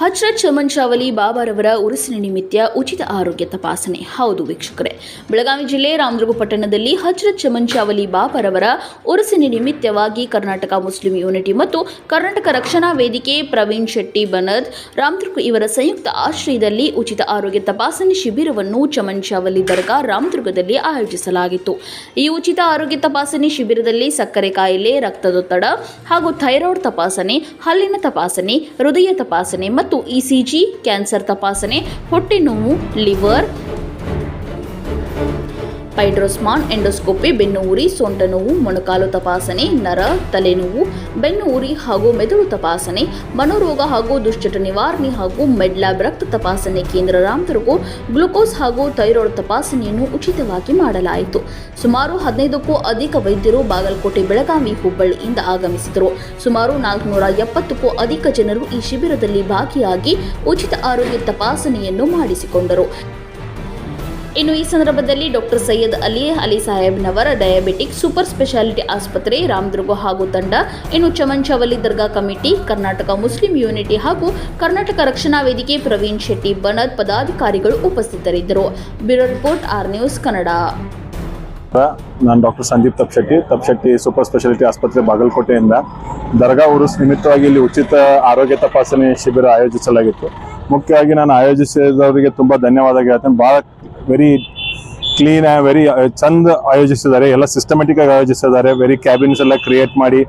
ಹಜ್ರತ್ ಚಮನ್ ಶಾವಲಿ ಬಾಬಾರವರ ಉರುಸಿನ ನಿಮಿತ್ತ ಉಚಿತ ಆರೋಗ್ಯ ತಪಾಸಣೆ. ಹೌದು ವೀಕ್ಷಕರೇ, ಬೆಳಗಾವಿ ಜಿಲ್ಲೆ ರಾಮದುರ್ಗ ಪಟ್ಟಣದಲ್ಲಿ ಹಜ್ರತ್ ಚಮನ್ ಶಾವಲಿ ಬಾಬಾರವರ ಉರುಸಿನ ನಿಮಿತ್ತವಾಗಿ ಕರ್ನಾಟಕ ಮುಸ್ಲಿಂ ಯೂನಿಟಿ ಮತ್ತು ಕರ್ನಾಟಕ ರಕ್ಷಣಾ ವೇದಿಕೆ ಪ್ರವೀಣ್ ಶೆಟ್ಟಿ ಬನದ್, ರಾಮದುರ್ಗ ಇವರ ಸಂಯುಕ್ತ ಆಶ್ರಯದಲ್ಲಿ ಉಚಿತ ಆರೋಗ್ಯ ತಪಾಸಣೆ ಶಿಬಿರವನ್ನು ಚಮನ್ ಶಾವಲಿ ದರ್ಗಾ ರಾಮದುರ್ಗದಲ್ಲಿ ಆಯೋಜಿಸಲಾಗಿತ್ತು. ಈ ಉಚಿತ ಆರೋಗ್ಯ ತಪಾಸಣೆ ಶಿಬಿರದಲ್ಲಿ ಸಕ್ಕರೆ ಕಾಯಿಲೆ, ರಕ್ತದೊತ್ತಡ ಹಾಗೂ ಥೈರಾಯ್ಡ್ ತಪಾಸಣೆ, ಹಲ್ಲಿನ ತಪಾಸಣೆ, ಹೃದಯ ತಪಾಸಣೆ ಮತ್ತು ಇಸಿಜಿ ಕ್ಯಾನ್ಸರ್ ತಪಾಸಣೆ ಹೊಟ್ಟೆ ನೋವು ಲಿವರ್ ಪೈಡ್ರೋಸ್ಮಾನ್ ಎಂಡೋಸ್ಕೋಪಿ ಬೆನ್ನು ಉರಿ ಸೊಂಟ ನೋವು ಮೊಣಕಾಲು ತಪಾಸಣೆ, ನರ, ತಲೆನೋವು ಬೆನ್ನು ಉರಿ ಹಾಗೂ ಮೆದುಳು ತಪಾಸಣೆ, ಮನೋರೋಗ ಹಾಗೂ ದುಶ್ಚಟ ನಿವಾರಣೆ ಹಾಗೂ ಮೆಡ್ಲ್ಯಾಬ್ ರಕ್ತ ತಪಾಸಣೆ ಕೇಂದ್ರ ರಾಮದುರ್ಗು, ಗ್ಲುಕೋಸ್ ಹಾಗೂ ಥೈರಾಯ್ಡ್ ತಪಾಸಣೆಯನ್ನು ಉಚಿತವಾಗಿ ಮಾಡಲಾಯಿತು. ಸುಮಾರು ಹದಿನೈದಕ್ಕೂ ಅಧಿಕ ವೈದ್ಯರು ಬಾಗಲಕೋಟೆ, ಬೆಳಗಾವಿ, ಹುಬ್ಬಳ್ಳಿಯಿಂದ ಆಗಮಿಸಿದರು. ಸುಮಾರು ನಾಲ್ಕುನೂರ ಎಪ್ಪತ್ತಕ್ಕೂ ಅಧಿಕ ಜನರು ಈ ಶಿಬಿರದಲ್ಲಿ ಭಾಗಿಯಾಗಿ ಉಚಿತ ಆರೋಗ್ಯ ತಪಾಸಣೆಯನ್ನು ಮಾಡಿಸಿಕೊಂಡರು. ಇನ್ನು ಈ ಸಂದರ್ಭದಲ್ಲಿ ಡಾಕ್ಟರ್ ಸೈಯದ್ ಅಲಿ ಅಲಿ ಸಾಹೇಬ್ನವರ ಡಯಾಬಿಟಿಕ್ ಸೂಪರ್ ಸ್ಪೆಷಾಲಿಟಿ ಆಸ್ಪತ್ರೆ, ರಾಮದುರ್ಗ ಹಾಗೂ ತಂಡ, ಇನ್ನು Chaman Chavali Dargah committee, Karnataka Muslim unity ಹಾಗೂ ಕರ್ನಾಟಕ ರಕ್ಷಣಾ ವೇದಿಕೆ ಪ್ರವೀಣ್ ಶೆಟ್ಟಿ, ಬಣದ್ ಪದಾಧಿಕಾರಿಗಳು ಉಪಸ್ಥಿತರಿದ್ದರು. Bureau report, R news Kannada. ನಾನು doctor Sandeep Tapshetti Tapshetti super speciality ಆಸ್ಪತ್ರೆ ಬಾಗಲಕೋಟೆಯಿಂದ. ದರ್ಗಾ ಉರುಸ್ ನಿಮಿತ್ತವಾಗಿ ಇಲ್ಲಿ ಉಚಿತ ಆರೋಗ್ಯ ತಪಾಸಣೆ ಶಿಬಿರ ಆಯೋಜಿಸಲಾಗಿತ್ತು. ಮುಖ್ಯವಾಗಿ ನಾನು ಆಯೋಜಿಸಿದವರಿಗೆ ತುಂಬ ಧನ್ಯವಾದ ಹೇಳ್ತೇನೆ ಭಾಳ ವೆರಿ ಕ್ಲೀನ್ ವೆರಿ ಚಂದ ಆಯೋಜಿಸಿದ್ದಾರೆ. ಎಲ್ಲ ಸಿಸ್ಟಮೆಟಿಕ್ ಆಗಿ ಆಯೋಜಿಸಿದ್ದಾರೆ. ವೆರಿ ಕ್ಯಾಬಿನ್ಸ್ ಎಲ್ಲ ಕ್ರಿಯೇಟ್ ಮಾಡಿ,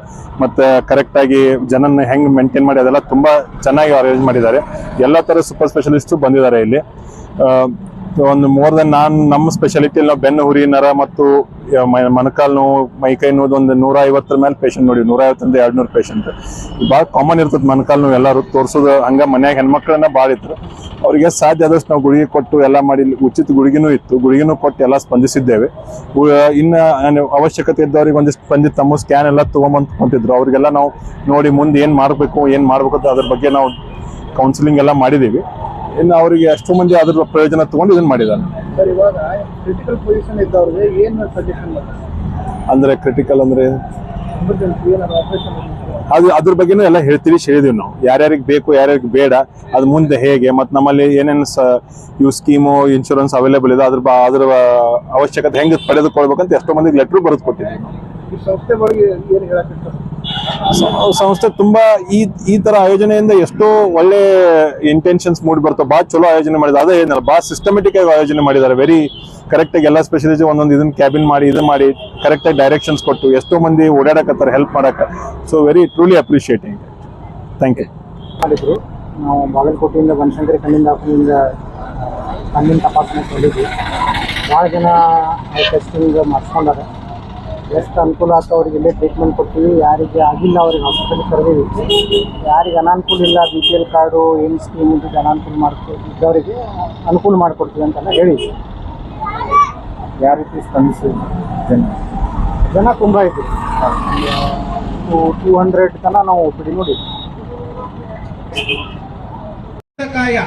ಮತ್ತು ಕರೆಕ್ಟಾಗಿ ಜನನ ಹೆಂಗೆ ಮೇಂಟೈನ್ ಮಾಡಿ, ಅದೆಲ್ಲ ತುಂಬ ಚೆನ್ನಾಗಿ ಅರೇಂಜ್ ಮಾಡಿದ್ದಾರೆ. ಎಲ್ಲ ಥರ ಸೂಪರ್ ಸ್ಪೆಷಲಿಸ್ಟು ಬಂದಿದ್ದಾರೆ ಇಲ್ಲಿ. ಒಂದು ಮೋರ್ ದನ್ ನಾನು ನಮ್ಮ ಸ್ಪೆಷಾಲಿಟಿಯಲ್ಲಿ ನಾವು ಬೆನ್ನು, ಹುರಿ, ನರ ಮತ್ತು ಮನಕಾಲ್ ನೋವು ಮೈಕೈ ನೋವು ಒಂದು ನೂರ ಐವತ್ತರ ಮೇಲೆ ಪೇಷಂಟ್ ನೋಡಿ ನೂರ ಐವತ್ತರಿಂದ ಎರಡು ನೂರು ಪೇಷಂಟ್ ಭಾಳ ಕಾಮನ್ ಇರ್ತದೆ ಮೊಣಕಾಲು ನೋವು ಎಲ್ಲರೂ ತೋರಿಸೋದು, ಹಂಗೆ ಮನ್ಯಾಗ ಹೆಣ್ಮಕ್ಳನ್ನ ಭಾಳ ಇತ್ತು ಅವರಿಗೆ ಸಾಧ್ಯ ಆದಷ್ಟು ನಾವು ಗುಳಿಗೆ ಕೊಟ್ಟು ಎಲ್ಲ ಮಾಡಿ, ಉಚಿತ ಗುಳಿಗೆನೂ ಇತ್ತು, ಗುಳಿಗೆನೂ ಕೊಟ್ಟು ಎಲ್ಲ ಸ್ಪಂದಿಸಿದ್ದೇವೆ. ಇನ್ನು ಅವಶ್ಯಕತೆ ಇದ್ದವ್ರಿಗೆ ಒಂದಿಷ್ಟು ಬಂದು ತಮ್ಮ ಸ್ಕ್ಯಾನ್ ಎಲ್ಲ ತೊಗೊಂಬಂದು ಕೊಟ್ಟಿದ್ರು. ಅವರಿಗೆಲ್ಲ ನಾವು ನೋಡಿ ಮುಂದೆ ಏನು ಮಾಡಬೇಕು ಏನು ಮಾಡಬೇಕು ಅದ್ರ ಬಗ್ಗೆ ನಾವು ಕೌನ್ಸಿಲಿಂಗ್ ಎಲ್ಲ ಮಾಡಿದ್ದೀವಿ. ಇನ್ನು ಅವರಿಗೆ ಅಷ್ಟು ಮಂದಿ ಅದ್ರ ಪ್ರಯೋಜನ ತಗೊಂಡು ಇದನ್ನ ಮಾಡಿದ್ದಾರೆ. ಅಂದ್ರೆ ಕ್ರಿಟಿಕಲ್ ಅಂದ್ರೆ? ಅದು ಅದ್ರ ಬಗ್ಗೆನೂ ಎಲ್ಲ ಹೇಳ್ತೀವಿ ಹೇಳಿದೀವಿ ನಾವು. ಯಾರ್ಯಾರಿಗೆ ಬೇಕು ಯಾರ್ಯಾರಿಗೆ ಬೇಡ ಅದು ಮುಂದೆ ಹೇಗೆ ಮತ್ತು ನಮ್ಮಲ್ಲಿ ಏನೇನು ಸ ಇವು ಸ್ಕೀಮು ಇನ್ಶೂರೆನ್ಸ್ ಅವೈಲೇಬಲ್ ಇದೆ ಅದ್ರ ಅದ್ರ ಅವಶ್ಯಕತೆ ಹೆಂಗೆ ಪಡೆದುಕೊಳ್ಬೇಕಂತ ಎಷ್ಟೋ ಮಂದಿಗೆ ಲೆಟ್ರು ಬರೆದು ಕೊಟ್ಟಿದ್ದೀವಿ ಸಂಸ್ಥೆ ತುಂಬಾ ಈ ಈ ತರ ಆಯೋಜನೆಯಿಂದ ಎಷ್ಟೋ ಒಳ್ಳೆ ಇಂಟೆನ್ಷನ್ಸ್ ಮೂಡಿ ಬರ್ತವೆ ಬಾ ಚಲೋ ಆಯೋಜನೆ ಮಾಡಿದ್ದಾರೆ ಅದೇ ಏನಲ್ಲ, ಭಾಳ ಸಿಸ್ಟಮೆಟಿಕ್ ಆಗಿ ಆಯೋಜನೆ ಮಾಡಿದ್ದಾರೆ. ವೆರಿ ಕರೆಕ್ಟ್ ಆಗಿ ಎಲ್ಲ ಸ್ಪೆಷಲಿಸ್ಟ್ ಒಂದೊಂದು ಇದನ್ನ ಕ್ಯಾಬಿನ್ ಮಾಡಿ ಇದು ಮಾಡಿ ಕರೆಕ್ಟ್ ಆಗಿ ಡೈರೆಕ್ಷನ್ಸ್ ಕೊಟ್ಟು ಎಷ್ಟೋ ಮಂದಿ ಓಡಾಡಕತ್ತಾರೆ ಹೆಲ್ಪ್ ಮಾಡಕ್ಕೆ so very truly appreciating thank you ನಾವು ಬಾಗಲಕೋಟೆಯಿಂದ ಬನಶಂಕರಿ ಕಣ್ಣಿಂದ ಡಾಕ್ಟರಿಂದ ಕಣ್ಣಿನ ತಪಾಸಣೆ ಕೊಟ್ಟಿದ್ವಿ. ಭಾಳ ಜನ ಟೆಸ್ಟಿಂಗ್ ಮಾಡಿಸ್ಕೊಂಡಾರೆ. ಎಷ್ಟು ಅನುಕೂಲ ಆಯ್ತು ಅವ್ರಿಗೆ ಇಲ್ಲೇ ಟ್ರೀಟ್ಮೆಂಟ್ ಕೊಡ್ತೀವಿ ಯಾರಿಗೆ ಆಗಿಲ್ಲ ಅವ್ರಿಗೆ ಹಾಸ್ಪಿಟಲ್ ಕರೆದೀವಿ. ಯಾರಿಗೆ ಅನಾನುಕೂಲ ಇಲ್ಲ ಬಿ ಪಿ ಎಲ್ ಕಾರ್ಡು ಏನು ಸ್ಕೀಮ್ ಇದ್ದು ಅನಾನುಕೂಲ ಮಾಡ್ಕೊ ಇದ್ದವರಿಗೆ ಅನುಕೂಲ ಮಾಡಿಕೊಡ್ತೀವಿ ಅಂತೆಲ್ಲ ಹೇಳಿ. ಯಾವ ರೀತಿ ಸ್ಪಂದಿಸಿ ಜನ? ಜನ ತುಂಬ ಇತ್ತು ಟೂ ಹಂಡ್ರೆಡ್ ತನಕ ನಾವು ಒಪ್ಪಿಡಿ ನೋಡಿ ಕಾಯ.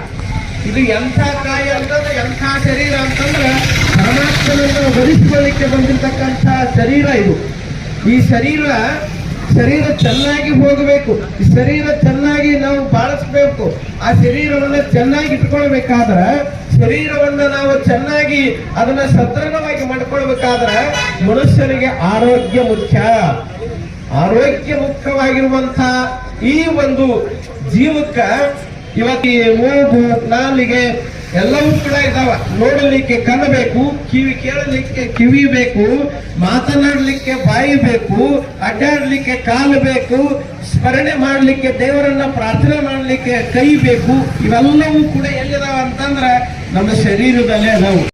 ಇದು ಎಂಥ ಕಾಯಿ ಅಂತಂದ್ರೆ ಎಂಥ ಶರೀರ ಅಂತಂದ್ರೆ ಪರಮಾತ್ಮನನ್ನು ವರಿಸಿಕೊಳ್ಳಿಕ್ಕೆ ಬಂದಿರತಕ್ಕಂಥ ಶರೀರ ಇದು. ಈ ಶರೀರ ಶರೀರ ಚೆನ್ನಾಗಿ ಹೋಗಬೇಕು. ಈ ಶರೀರ ಚೆನ್ನಾಗಿ ನಾವು ಬಾಳಿಸ್ಬೇಕು. ಆ ಶರೀರವನ್ನು ಚೆನ್ನಾಗಿ ಇಟ್ಕೊಳ್ಬೇಕಾದ್ರೆ, ಶರೀರವನ್ನು ನಾವು ಚೆನ್ನಾಗಿ ಅದನ್ನ ಸದೃಢವಾಗಿ ಮಾಡ್ಕೊಳ್ಬೇಕಾದ್ರೆ ಮನುಷ್ಯನಿಗೆ ಆರೋಗ್ಯ ಮುಖ್ಯ. ಆರೋಗ್ಯ ಮುಖ್ಯವಾಗಿರುವಂತ ಈ ಒಂದು ಜೀವಕ್ಕ ಇವತ್ತು ಮೂಗು, ನಾಲಿಗೆ ಎಲ್ಲವೂ ಕೂಡ ಇದಾವ. ನೋಡಲಿಕ್ಕೆ ಕಣ್ಣು ಬೇಕು ಕಿವಿ ಕೇಳಲಿಕ್ಕೆ ಕಿವಿ ಬೇಕು ಮಾತನಾಡಲಿಕ್ಕೆ ಬಾಯಿ ಬೇಕು ಅಡ್ಡಾಡಲಿಕ್ಕೆ ಕಾಲು ಬೇಕು ಸ್ಮರಣೆ ಮಾಡಲಿಕ್ಕೆ ದೇವರನ್ನ ಪ್ರಾರ್ಥನೆ ಮಾಡಲಿಕ್ಕೆ ಕೈ ಬೇಕು ಇವೆಲ್ಲವೂ ಕೂಡ ಎಲ್ಲಿದಾವ ಅಂತಂದ್ರೆ ನಮ್ಮ ಶರೀರದಲ್ಲೇ ಅದಾವು.